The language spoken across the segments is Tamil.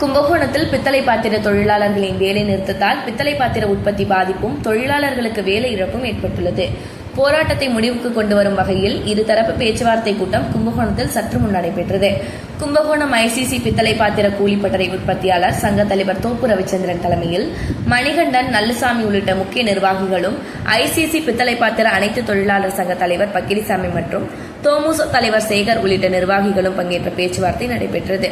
கும்பகோணத்தில் பித்தளை பாத்திர தொழிலாளர்களின் வேலை நிறுத்தத்தால் பித்தளை பாத்திர உற்பத்தி பாதிப்பும் தொழிலாளர்களுக்கு வேலை இழப்பும் ஏற்பட்டுள்ளது. போராட்டத்தை முடிவுக்கு கொண்டு வரும் வகையில் இருதரப்பு பேச்சுவார்த்தை கூட்டம் கும்பகோணத்தில் சற்று முன் நடைபெற்றது. கும்பகோணம் ஐசிசி பித்தளை பாத்திர கூலிப்பட்டறை உற்பத்தியாளர் சங்க தலைவர் தோப்பு ரவிச்சந்திரன் தலைமையில் மணிகண்டன் நல்லுசாமி உள்ளிட்ட முக்கிய நிர்வாகிகளும் ஐசிசி பித்தளை பாத்திர அனைத்து தொழிலாளர் சங்க தலைவர் பக்கிரிசாமி மற்றும் தோமுச தலைவர் சேகர் உள்ளிட்ட நிர்வாகிகளும் பங்கேற்ற பேச்சுவார்த்தை நடைபெற்றது.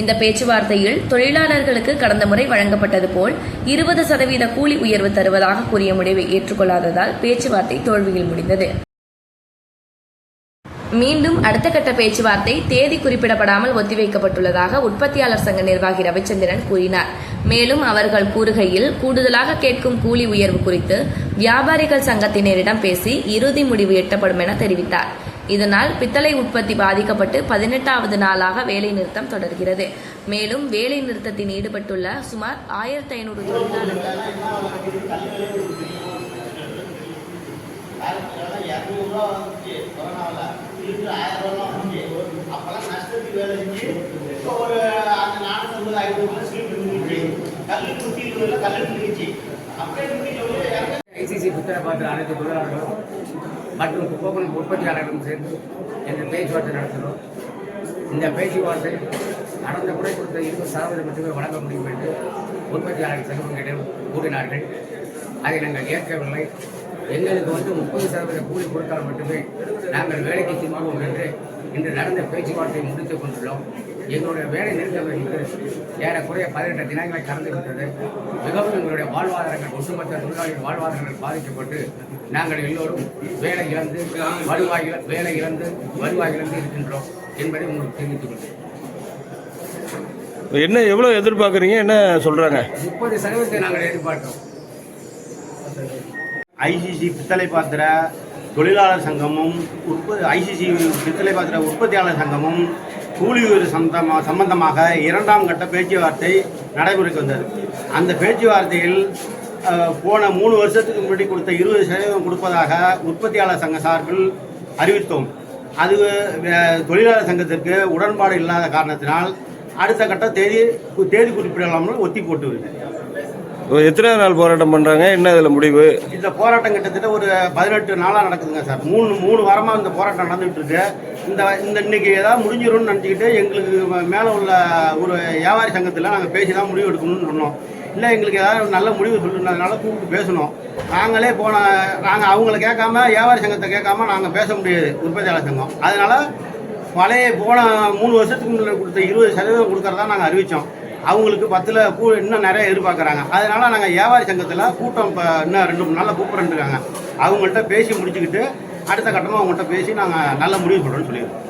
இந்த பேச்சுவார்த்தையில் தொழிலாளர்களுக்கு கடந்த முறை வழங்கப்பட்டது போல் இருபது சதவீத கூலி உயர்வு தருவதாக கூறிய முடிவை ஏற்றுக்கொள்ளாததால் பேச்சுவார்த்தை தோல்வியில் முடிந்தது. மீண்டும் அடுத்த கட்ட பேச்சுவார்த்தை தேதி குறிப்பிடப்படாமல் ஒத்திவைக்கப்பட்டுள்ளதாக உற்பத்தியாளர் சங்க நிர்வாகி ரவிச்சந்திரன் கூறினார். மேலும் அவர்கள் கூறுகையில் கூடுதலாக கேட்கும் கூலி உயர்வு குறித்து வியாபாரிகள் சங்கத்தினரிடம் பேசி இறுதி முடிவு எட்டப்படும் என தெரிவித்தார். இதனால் பித்தளை உற்பத்தி பாதிக்கப்பட்டு பதினெட்டாவது நாளாக வேலை நிறுத்தம் தொடர்கிறது மேலும் வேலை நிறுத்தத்தில் ஈடுபட்டுள்ள சுமார் ஆயிரத்தி ஐநூறு தொழிலாளர்கள் இரநூறுவா அனைத்து தொழிலாளர்களும் மற்றும் கும்பகோணம் உற்பத்தியாளர்களும் சேர்ந்து என்று பேச்சுவார்த்தை நடத்தினோம். இந்த பேச்சுவார்த்தை நடந்த முறை கொடுத்த இருபது சதவீதம் மட்டுமே வழங்க முடியும் என்று உற்பத்தியாளர்கள் சங்கங்களிடம் கூறினார்கள். அதை நாங்கள் ஏற்கவில்லை எங்களுக்கு வந்து முப்பது சதவீத கூலி கொடுத்தால் மட்டுமே நாங்கள் வேலைக்கு திரும்புவோம் என்று இன்று நடந்த பேச்சுவார்த்தையை முடித்துக் கொண்டுள்ளோம். எங்களுடைய வேலை நிறுத்தம் ஏறக்குறைய பதினெட்டு தினங்களை கடந்து விட்டது. மிகவும் எங்களுடைய வாழ்வாதாரங்கள் ஒட்டுமொத்த தொழிலாளர்கள் வாழ்வாதாரங்கள் பாதிக்கப்பட்டு நாங்கள் எல்லோரும் வேலை இழந்து வருவாய் வேலை இழந்து வருவாய் இழந்து இருக்கின்றோம் என்பதை உங்களுக்கு தெரிவித்துக் கொள்கிறேன். என்ன எவ்வளோ எதிர்பார்க்குறீங்க? என்ன சொல்கிறாங்க முப்பது சதவீதத்தை நாங்கள் எதிர்பார்க்கிறோம் ஐசிசி பித்தளை பாத்திர தொழிலாளர் சங்கமும் உற்ப ஐசிசி பித்தளை பாத்திர உற்பத்தியாளர் சங்கமும் கூலி சம்பந்தமாக சம்பந்தமாக இரண்டாம் கட்ட பேச்சுவார்த்தை நடைமுறைக்கு வந்தது. அந்த பேச்சுவார்த்தையில் போன மூணு வருஷத்துக்கு முன்னாடி கொடுத்த இருபது சதவீதம் கொடுப்பதாக உற்பத்தியாளர் சங்க சார்பில் அறிவித்தோம். அது தொழிலாளர் சங்கத்திற்கு உடன்பாடு இல்லாத காரணத்தினால் அடுத்த கட்ட தேதி தேதி குறிப்பிடலாமல் ஒத்தி போட்டு வருது எத்தனை நாள் போராட்டம் பண்ணுறாங்க என்ன இதில் முடிவு? இந்த போராட்டம் கிட்டத்தட்ட ஒரு பதினெட்டு நாளாக நடக்குதுங்க சார். மூணு மூணு வாரமாக இந்த போராட்டம் நடந்துகிட்டு இருக்கு இந்த இந்த இன்னைக்கு ஏதாவது முடிஞ்சிடும்னு நினச்சிக்கிட்டு எங்களுக்கு மேலே உள்ள ஒரு வியாபாரி சங்கத்தில் நாங்கள் பேசி தான் முடிவு எடுக்கணும்னு சொன்னோம். இல்லை எங்களுக்கு ஏதாவது நல்ல முடிவு சொல்லுனதுனால கூப்பிட்டு பேசணும். நாங்களே போன நாங்கள் அவங்கள கேட்காம வியாபாரி சங்கத்தை கேட்காம நாங்கள் பேச முடியாது உற்பத்தியாளர் சங்கம். அதனால பழைய போன மூணு வருஷத்துக்கு முன்னாடி கொடுத்த இருபது சதவீதம் கொடுக்கறதா நாங்கள் அறிவித்தோம் அவங்களுக்கு பத்தில் கூ இன்னும் நிறைய எதிர்பார்க்குறாங்க. அதனால் நாங்கள் வியாபாரி சங்கத்தில் கூட்டம் இப்போ இன்னும் ரெண்டு மூணு நாளில் கூப்பிட்றேன்ருக்காங்க அவங்கள்ட்ட பேசி முடிச்சுக்கிட்டு அடுத்த கட்டமாக அவங்கள்ட்ட பேசி நாங்கள் நல்ல முடிவு பண்ணுறோன்னு சொல்லியிருக்கோம்.